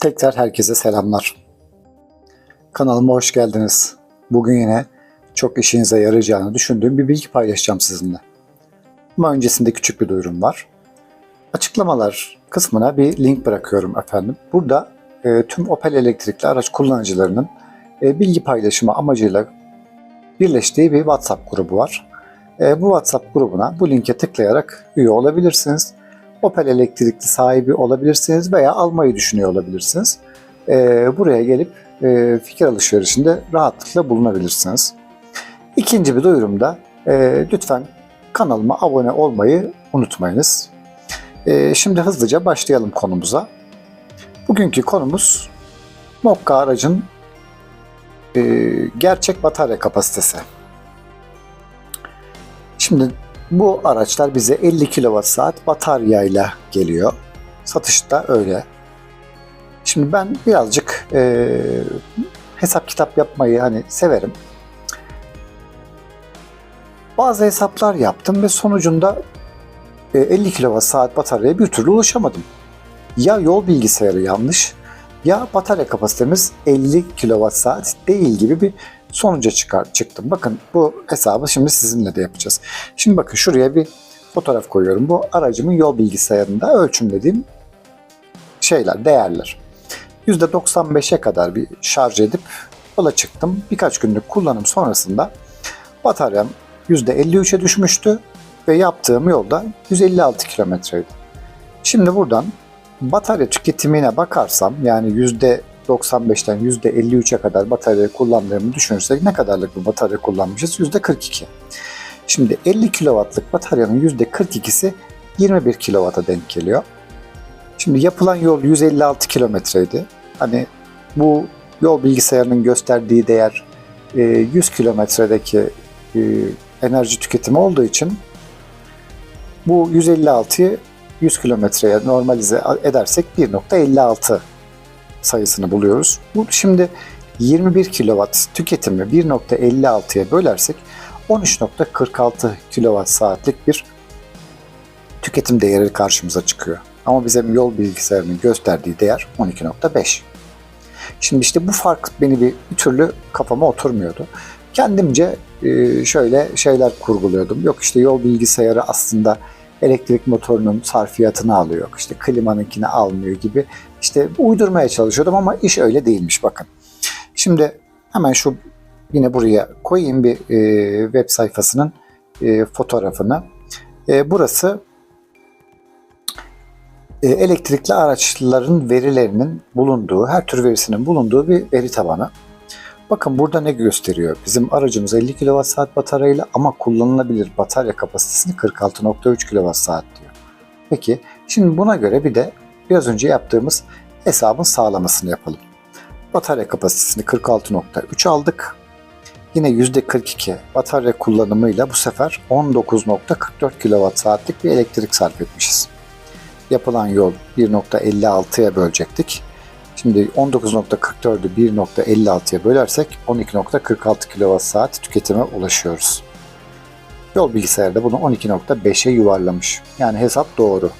Tekrar herkese selamlar. Kanalıma hoş geldiniz. Bugün yine çok işinize yarayacağını düşündüğüm bir bilgi paylaşacağım sizinle. Ama öncesinde küçük bir duyurum var. Açıklamalar kısmına bir link bırakıyorum efendim. Burada e, tüm Opel elektrikli araç kullanıcılarının e, bilgi paylaşımı amacıyla birleştiği bir WhatsApp grubu var. E, bu WhatsApp grubuna bu linke tıklayarak üye olabilirsiniz. Opel elektrikli sahibi olabilirsiniz veya almayı düşünüyor olabilirsiniz. Ee, buraya gelip e, fikir alışverişinde rahatlıkla bulunabilirsiniz. İkinci bir duyurum da e, lütfen kanalıma abone olmayı unutmayınız. E, şimdi hızlıca başlayalım konumuza. Bugünkü konumuz Mokka aracın e, gerçek batarya kapasitesi. Şimdi bu araçlar bize 50 kWh bataryayla geliyor. Satışta öyle. Şimdi ben birazcık e, hesap kitap yapmayı hani severim. Bazı hesaplar yaptım ve sonucunda e, 50 kWh bataryaya bir türlü ulaşamadım. Ya yol bilgisayarı yanlış ya batarya kapasitemiz 50 kWh değil gibi bir sonuca çıkar çıktım. Bakın bu hesabı şimdi sizinle de yapacağız. Şimdi bakın şuraya bir fotoğraf koyuyorum. Bu aracımın yol bilgisayarında ölçümlediğim şeyler, değerler. %95'e kadar bir şarj edip yola çıktım. Birkaç günlük kullanım sonrasında bataryam %53'e düşmüştü ve yaptığım yolda 156 kilometreydi. Şimdi buradan batarya tüketimine bakarsam yani %95'ten %53'e kadar batarya kullandığımı düşünürsek ne kadarlık bir batarya kullanmışız? %42. Şimdi 50 kW'lık bataryanın %42'si 21 kW'a denk geliyor. Şimdi yapılan yol 156 kilometreydi. Hani bu yol bilgisayarının gösterdiği değer e, 100 kilometredeki e, enerji tüketimi olduğu için bu 156'yı 100 kilometreye normalize edersek 1.56 sayısını buluyoruz. Bu şimdi 21 kW tüketimi 1.56'ya bölersek 13.46 kWh saatlik bir tüketim değeri karşımıza çıkıyor. Ama bizim yol bilgisayarının gösterdiği değer 12.5. Şimdi işte bu fark beni bir, bir türlü kafama oturmuyordu. Kendimce e, şöyle şeyler kurguluyordum. Yok işte yol bilgisayarı aslında elektrik motorunun sarfiyatını alıyor. İşte klimanınkini almıyor gibi. İşte uydurmaya çalışıyordum ama iş öyle değilmiş bakın. Şimdi hemen şu yine buraya koyayım bir e, web sayfasının e, fotoğrafını. E, burası e, elektrikli araçların verilerinin bulunduğu, her tür verisinin bulunduğu bir veri tabanı. Bakın burada ne gösteriyor? Bizim aracımız 50 kWh bataryayla ama kullanılabilir batarya kapasitesini 46.3 kWh diyor. Peki şimdi buna göre bir de biraz önce yaptığımız hesabın sağlamasını yapalım. Batarya kapasitesini 46.3 aldık. Yine %42 batarya kullanımıyla bu sefer 19.44 kWh'lik bir elektrik sarf etmişiz. Yapılan yol 1.56'ya bölecektik. Şimdi 19.44'ü 1.56'ya bölersek 12.46 kWh tüketime ulaşıyoruz. Yol bilgisayarı da bunu 12.5'e yuvarlamış. Yani hesap doğru.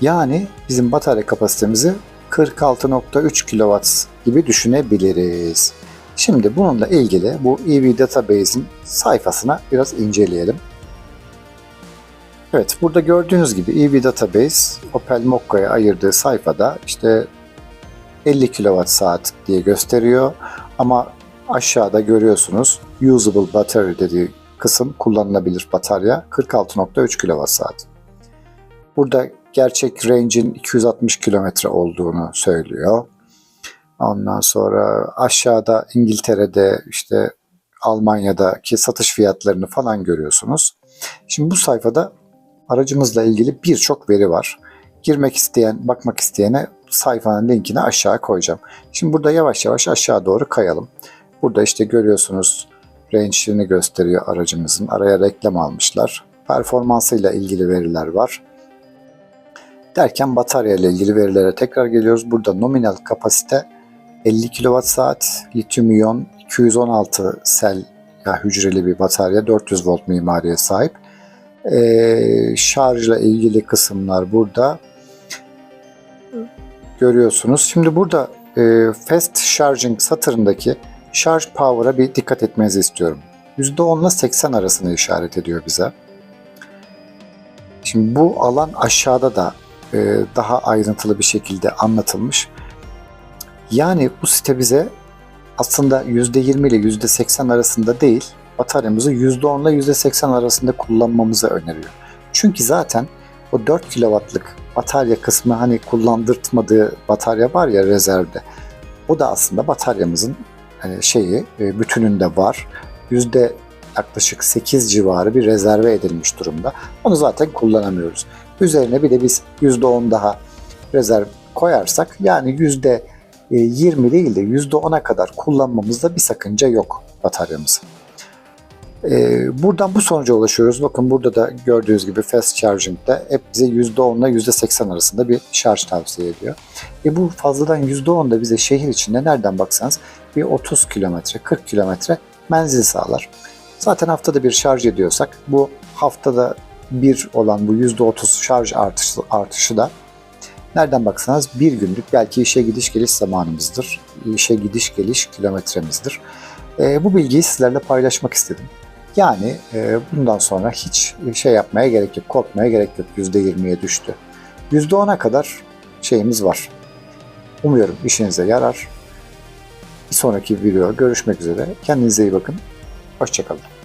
Yani bizim batarya kapasitemizi 46.3 kW gibi düşünebiliriz. Şimdi bununla ilgili bu EV Database'in sayfasına biraz inceleyelim. Evet, burada gördüğünüz gibi EV Database Opel Mokka'ya ayırdığı sayfada işte 50 kWh diye gösteriyor ama aşağıda görüyorsunuz Usable Battery dediği kısım kullanılabilir batarya 46.3 kWh. Burada gerçek range'in 260 kilometre olduğunu söylüyor. Ondan sonra aşağıda İngiltere'de işte Almanya'daki satış fiyatlarını falan görüyorsunuz. Şimdi bu sayfada aracımızla ilgili birçok veri var. Girmek isteyen, bakmak isteyene sayfanın linkini aşağı koyacağım. Şimdi burada yavaş yavaş aşağı doğru kayalım. Burada işte görüyorsunuz range'ini gösteriyor aracımızın. Araya reklam almışlar. Performansıyla ilgili veriler var. Derken batarya ile ilgili verilere tekrar geliyoruz. Burada nominal kapasite 50 kWh, lityum iyon 216 sel ya hücreli bir batarya 400 volt mimariye sahip. Ee, şarjla ilgili kısımlar burada. Görüyorsunuz. Şimdi burada e, fast charging satırındaki şarj power'a bir dikkat etmenizi istiyorum. %10 ile 80 arasını işaret ediyor bize. Şimdi bu alan aşağıda da e, daha ayrıntılı bir şekilde anlatılmış. Yani bu site bize aslında %20 ile %80 arasında değil, bataryamızı %10 ile %80 arasında kullanmamızı öneriyor. Çünkü zaten o 4 kW'lık batarya kısmı hani kullandırtmadığı batarya var ya rezervde. O da aslında bataryamızın hani şeyi e, bütününde var. Yüzde yaklaşık 8 civarı bir rezerve edilmiş durumda. Onu zaten kullanamıyoruz. Üzerine bir de biz %10 daha rezerv koyarsak yani yüzde 20 değil de %10'a kadar kullanmamızda bir sakınca yok bataryamızı. Ee, buradan bu sonuca ulaşıyoruz. Bakın burada da gördüğünüz gibi fast charging'de hep bize %10 ile %80 arasında bir şarj tavsiye ediyor. E bu fazladan %10 da bize şehir içinde nereden baksanız bir 30 kilometre, 40 kilometre menzil sağlar. Zaten haftada bir şarj ediyorsak bu haftada bir olan bu %30 şarj artışı, artışı da nereden baksanız bir günlük belki işe gidiş geliş zamanımızdır. İşe gidiş geliş kilometremizdir. E, bu bilgiyi sizlerle paylaşmak istedim. Yani e, bundan sonra hiç şey yapmaya gerek yok, korkmaya gerek yok. %20'ye düştü. %10'a kadar şeyimiz var. Umuyorum işinize yarar. Bir sonraki video görüşmek üzere. Kendinize iyi bakın. Hoşçakalın.